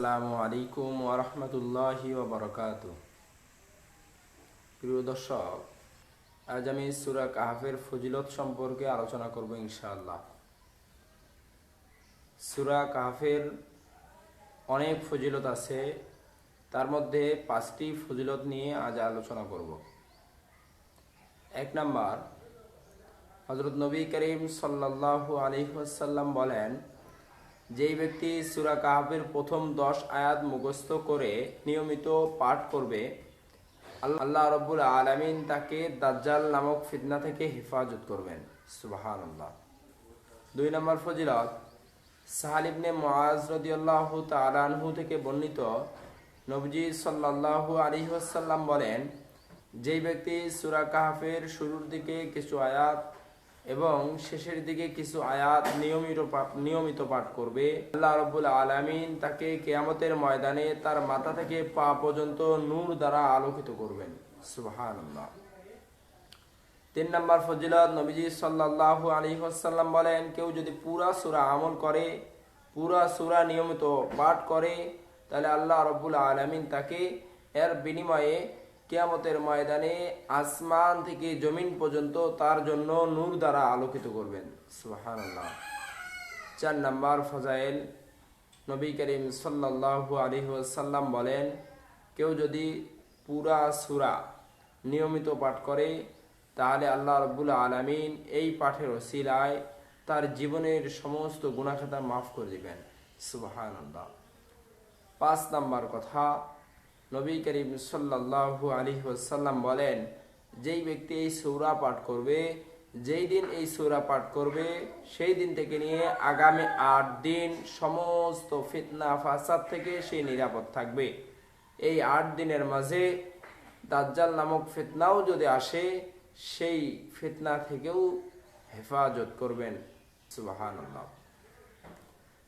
আসসালামু আলাইকুম প্রিয় দর্শক, আজ আমি সুরা কাহাফের ফজিলত সম্পর্কে আলোচনা করব ইনশাআল্লাহ। সুরা কাহাফের অনেক ফজিলত আছে, তার মধ্যে পাঁচটি ফজিলত নিয়ে আজ আলোচনা করব। এক নাম্বার হজরত নবী করিম সাল্লাল্লাহু আলাইহি ওয়াসাল্লাম বলেন যেই ব্যক্তি সুরা কাহাফের প্রথম দশ আয়াত মুখস্থ করে নিয়মিত পাঠ করবে, আল্লাহ- রব্বুল আলামিন তাকে দাজ্জাল নামক ফিতনা থেকে হেফাজত করবেন। সুবাহান আল্লাহ দুই নম্বর ফজিলত, সাহাল ইবনে মুআজ রাদিয়াল্লাহু তাআলা থেকে বর্ণিত নবজি সাল্লাল্লাহু আলাইহি ওয়াসাল্লাম বলেন, যেই ব্যক্তি সুরা কাহাফের শুরুর দিকে কিছু আয়াত এবং শেষের দিকে কিছু আয়াত নিয়মিত নিয়মিত পাঠ করবে। আল্লাহ রব্বুল আলামিন তাকে কেয়ামতের ময়দানে তার মাথা থেকে পা পর্যন্ত নূর দ্বারা আলোকিত করবেন। সুবহানাল্লাহ। তিন নম্বর ফজিলত নবীজি সাল্লাল্লাহু আলাইহি ওয়াসাল্লাম বলেন, কেউ যদি পুরা সূরা আমল করে, পুরা সূরা নিয়মিত পাঠ করে, তাহলে আল্লাহ রব্বুল আলামিন তাকে এর বিনিময়ে কিয়ামতের ময়দানে আসমান থেকে জমিন পর্যন্ত তার জন্য নূর দ্বারা আলোকিত করবেন। সুবহানাল্লাহ। চার নম্বর ফজাইল। নবী করিম সাল্লাল্লাহু আলাইহি ওয়াসাল্লাম বলেন, কেউ যদি পুরা সূরা নিয়মিত পাঠ করে, তাহলে আল্লাহ রব্বুল আলামিন এই পাঠের ওসিলায় তার জীবনের সমস্ত গুণাখাতা মাফ করে দিবেন। সুবহানাল্লাহ। পাঁচ নাম্বার কথা নবী করিম আলাইহি ওয়াসাল্লাম বলেন, যেই ব্যক্তি এই সূরা পাঠ করবে, যেই দিন এই সৌরা পাঠ করবে, সেই দিন থেকে নিয়ে আগামী আট দিন সমস্ত ফিতনা, ফাসাদ থেকে সে নিরাপদ থাকবে। এই আট দিনের মাঝে দাজ্জাল নামক ফিতনাও যদি আসে, সেই ফিতনা থেকেও হেফাজত করবেন। সুবহানাল্লাহ।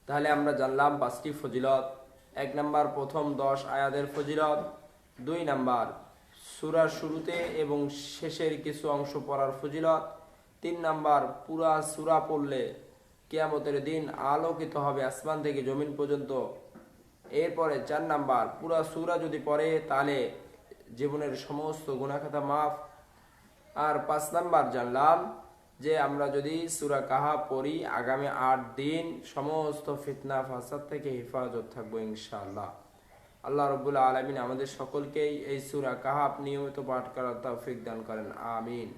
তাহলে আমরা জানলাম পাঁচটি ফজিলত। এক নাম্বার প্রথম দশ আয়াদের ফজিলত, দুই নাম্বার সুরার শুরুতে এবং শেষের কিছু অংশ পড়ার ফজিলত, তিন নাম্বার পুরা সুরা পড়লে কিয়ামতের দিন আলোকিত হবে আসমান থেকে জমিন পর্যন্ত। এরপরে চার নাম্বার পুরা সুরা যদি পড়ে তাহলে জীবনের সমস্ত গুণাখাতা মাফ। আর পাঁচ নাম্বার জানলাম যে আমরা যদি সুরা কাহা পড়ি, আগামী আট দিন সমস্ত ফিতনা, ফাসাদ থেকে হেফাজত থাকব ইনশাআল্লাহ। আল্লাহ রবুল্লা আলমিন আমাদের সকলকেই এই সুরা কাহাব নিয়মিত পাঠ করার তৌফিক দান করেন। আমিন।